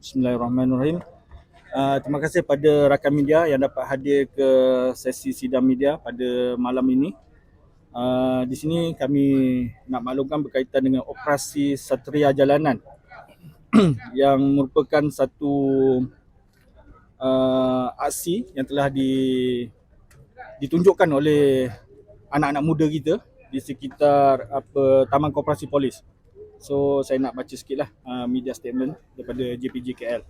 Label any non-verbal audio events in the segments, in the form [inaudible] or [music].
Bismillahirrahmanirrahim. Uh, terima kasih pada rakan media yang dapat hadir ke sesi sidang media pada malam ini. Uh, di sini kami nak maklumkan berkaitan dengan operasi Satria Jalanan [clears throat] yang merupakan satu uh, aksi yang telah di, ditunjukkan oleh anak-anak muda kita di sekitar apa Taman Koperasi Polis. So saya nak baca sikitlah uh, media statement daripada JPJ KL.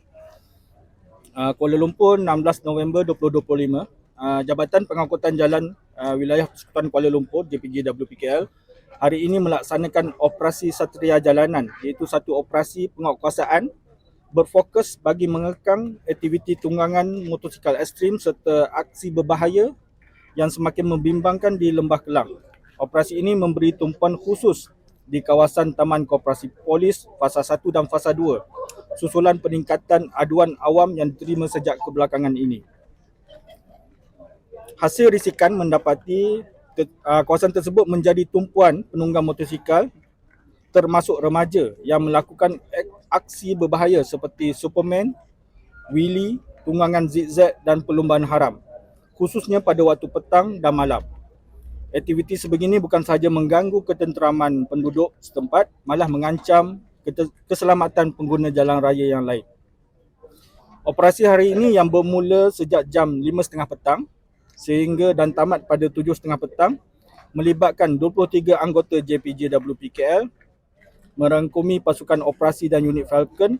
Uh, Kuala Lumpur 16 November 2025 uh, Jabatan Pengangkutan Jalan uh, Wilayah Persekutuan Kuala Lumpur JPJ WPKL hari ini melaksanakan operasi Satria Jalanan iaitu satu operasi penguatkuasaan berfokus bagi mengekang aktiviti tunggangan motosikal ekstrim serta aksi berbahaya yang semakin membimbangkan di Lembah Kelang. Operasi ini memberi tumpuan khusus di kawasan Taman Koperasi Polis Fasa 1 dan Fasa 2 susulan peningkatan aduan awam yang diterima sejak kebelakangan ini. Hasil risikan mendapati uh, kawasan tersebut menjadi tumpuan penunggang motosikal termasuk remaja yang melakukan aksi berbahaya seperti Superman, Willy, tunggangan zigzag dan perlumbaan haram khususnya pada waktu petang dan malam. Aktiviti sebegini bukan sahaja mengganggu ketenteraman penduduk setempat, malah mengancam keselamatan pengguna jalan raya yang lain. Operasi hari ini yang bermula sejak jam 5.30 petang sehingga dan tamat pada 7.30 petang melibatkan 23 anggota JPJ WPKL merangkumi pasukan operasi dan unit Falcon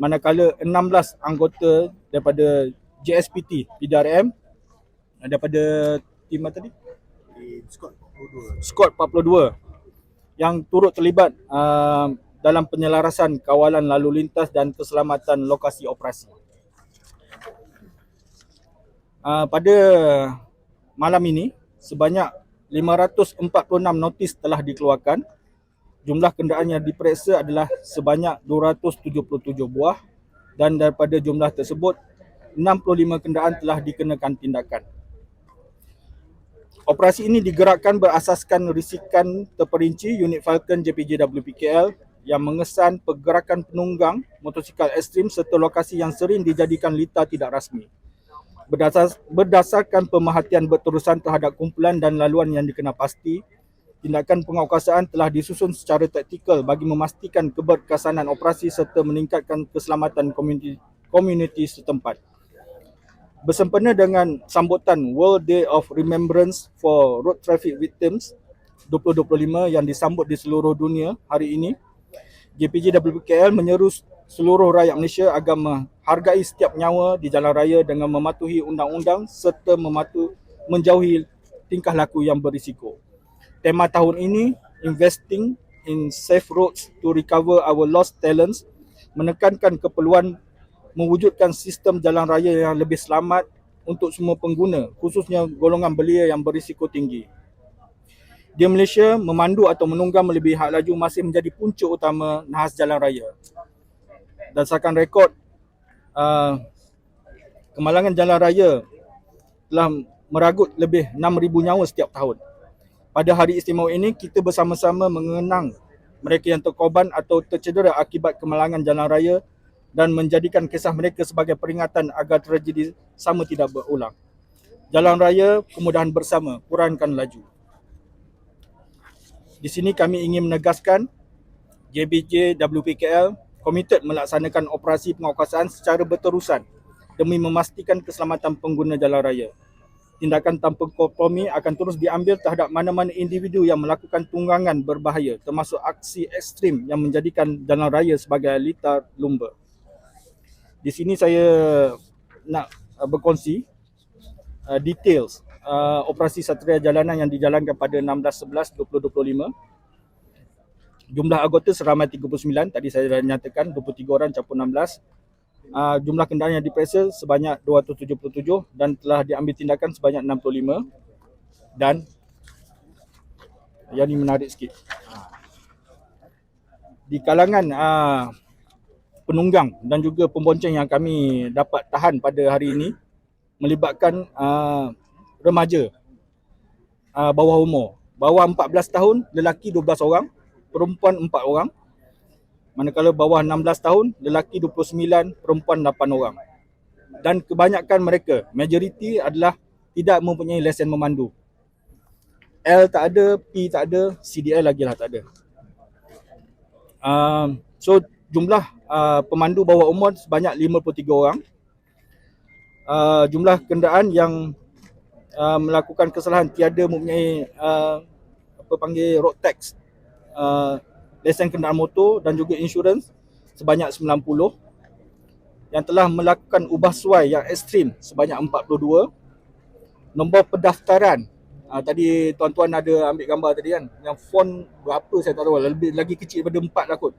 manakala 16 anggota daripada JSPT PDRM daripada tim tadi? Squad 42. Squad 42 yang turut terlibat uh, dalam penyelarasan kawalan lalu lintas dan keselamatan lokasi operasi. Uh, pada malam ini sebanyak 546 notis telah dikeluarkan. Jumlah kenderaan yang diperiksa adalah sebanyak 277 buah dan daripada jumlah tersebut 65 kenderaan telah dikenakan tindakan. Operasi ini digerakkan berasaskan risikan terperinci unit Falcon JPJ WPKL yang mengesan pergerakan penunggang motosikal ekstrim serta lokasi yang sering dijadikan lita tidak rasmi. Berdasar, berdasarkan pemerhatian berterusan terhadap kumpulan dan laluan yang dikenal pasti, tindakan penguasaan telah disusun secara taktikal bagi memastikan keberkesanan operasi serta meningkatkan keselamatan komuniti, komuniti setempat bersempena dengan sambutan World Day of Remembrance for Road Traffic Victims 2025 yang disambut di seluruh dunia hari ini, JPJ WKL menyeru seluruh rakyat Malaysia agar menghargai setiap nyawa di jalan raya dengan mematuhi undang-undang serta mematu menjauhi tingkah laku yang berisiko. Tema tahun ini, Investing in Safe Roads to Recover Our Lost Talents, menekankan keperluan mewujudkan sistem jalan raya yang lebih selamat untuk semua pengguna khususnya golongan belia yang berisiko tinggi. Di Malaysia, memandu atau menunggang melebihi had laju masih menjadi punca utama nahas jalan raya. Berdasarkan rekod uh, kemalangan jalan raya telah meragut lebih 6,000 nyawa setiap tahun. Pada hari istimewa ini, kita bersama-sama mengenang mereka yang terkorban atau tercedera akibat kemalangan jalan raya dan menjadikan kisah mereka sebagai peringatan agar tragedi sama tidak berulang. Jalan raya kemudahan bersama, kurangkan laju. Di sini kami ingin menegaskan JBJ WPKL komited melaksanakan operasi penguasaan secara berterusan demi memastikan keselamatan pengguna jalan raya. Tindakan tanpa kompromi akan terus diambil terhadap mana-mana individu yang melakukan tunggangan berbahaya termasuk aksi ekstrim yang menjadikan jalan raya sebagai litar lumba di sini saya nak uh, berkongsi uh, details uh, operasi Satria Jalanan yang dijalankan pada 16-11-2025. Jumlah anggota seramai 39, tadi saya dah nyatakan 23 orang campur 16. Uh, jumlah kenderaan yang diperiksa sebanyak 277 dan telah diambil tindakan sebanyak 65 dan yang ini menarik sikit. Di kalangan uh, penunggang dan juga pembonceng yang kami dapat tahan pada hari ini melibatkan uh, remaja uh, bawah umur. Bawah 14 tahun, lelaki 12 orang, perempuan 4 orang. manakala bawah 16 tahun lelaki 29 perempuan 8 orang dan kebanyakan mereka majoriti adalah tidak mempunyai lesen memandu L tak ada P tak ada CDL lagi lah tak ada um, so jumlah uh, pemandu bawah umur sebanyak 53 orang. Uh, jumlah kenderaan yang uh, melakukan kesalahan tiada mempunyai uh, apa panggil road tax uh, lesen kenderaan motor dan juga insurans sebanyak 90 yang telah melakukan ubah suai yang ekstrim sebanyak 42 nombor pendaftaran uh, tadi tuan-tuan ada ambil gambar tadi kan yang font berapa saya tak tahu lebih lagi kecil daripada 4 lah kot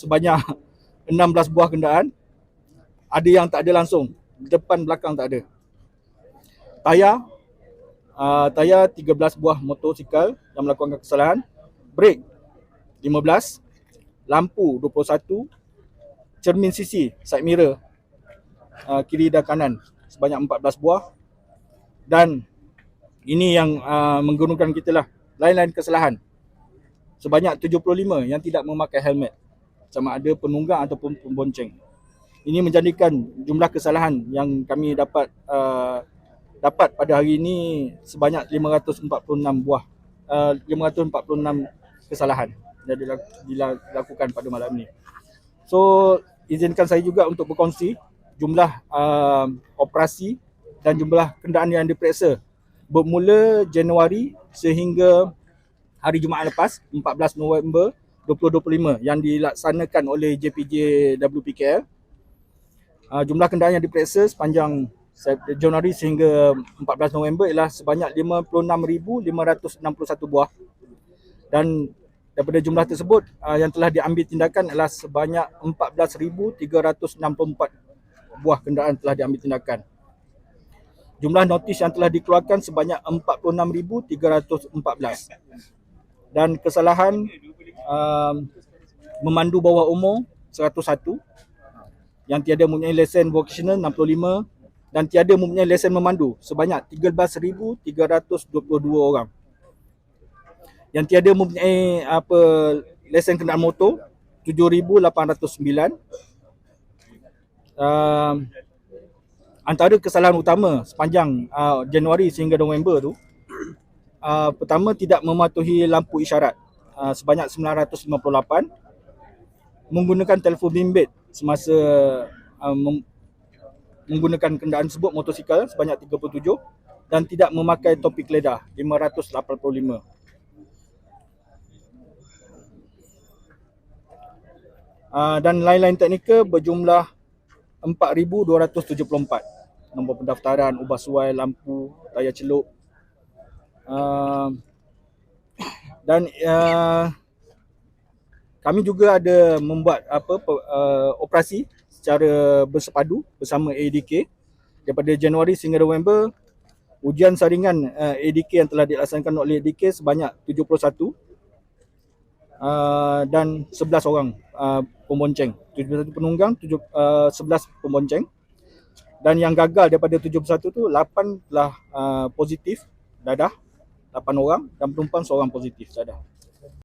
sebanyak [laughs] 16 buah kenderaan ada yang tak ada langsung. Depan belakang tak ada. Tayar uh, tayar 13 buah motosikal yang melakukan kesalahan. Brake 15, lampu 21, cermin sisi side mirror. Uh, kiri dan kanan sebanyak 14 buah. Dan ini yang uh, menggunakan kita lah. Lain-lain kesalahan. Sebanyak 75 yang tidak memakai helmet sama ada penunggang ataupun pembonceng. Ini menjadikan jumlah kesalahan yang kami dapat uh, dapat pada hari ini sebanyak 546 buah uh, 546 kesalahan yang dilakukan pada malam ini. So izinkan saya juga untuk berkongsi jumlah uh, operasi dan jumlah kenderaan yang diperiksa bermula Januari sehingga hari Jumaat lepas 14 November 2025 yang dilaksanakan oleh JPJ WPKL. Uh, jumlah kenderaan yang diperiksa sepanjang Januari sehingga 14 November ialah sebanyak 56,561 buah dan Daripada jumlah tersebut uh, yang telah diambil tindakan adalah sebanyak 14,364 buah kenderaan telah diambil tindakan. Jumlah notis yang telah dikeluarkan sebanyak 46,314. Dan kesalahan uh, memandu bawah umur 101 yang tiada mempunyai lesen vocational 65 dan tiada mempunyai lesen memandu sebanyak 13,322 orang. Yang tiada mempunyai apa lesen kenderaan motor 7809 uh, antara kesalahan utama sepanjang uh, Januari sehingga November tu uh, pertama tidak mematuhi lampu isyarat uh, sebanyak 958 menggunakan telefon bimbit semasa uh, mem- menggunakan kenderaan tersebut motosikal sebanyak 37 dan tidak memakai topik ledah 585 Uh, dan lain-lain teknikal berjumlah 4274 nombor pendaftaran ubah suai lampu tayar celup. Uh, dan uh, kami juga ada membuat apa uh, operasi secara bersepadu bersama ADK daripada Januari sehingga November ujian saringan uh, ADK yang telah dilaksanakan oleh ADK sebanyak 71 uh, dan 11 orang uh, pembonceng. 71 penunggang, 7, uh, 11 pembonceng. Dan yang gagal daripada 71 tu 8 telah uh, positif dadah. 8 orang dan perempuan seorang positif dadah.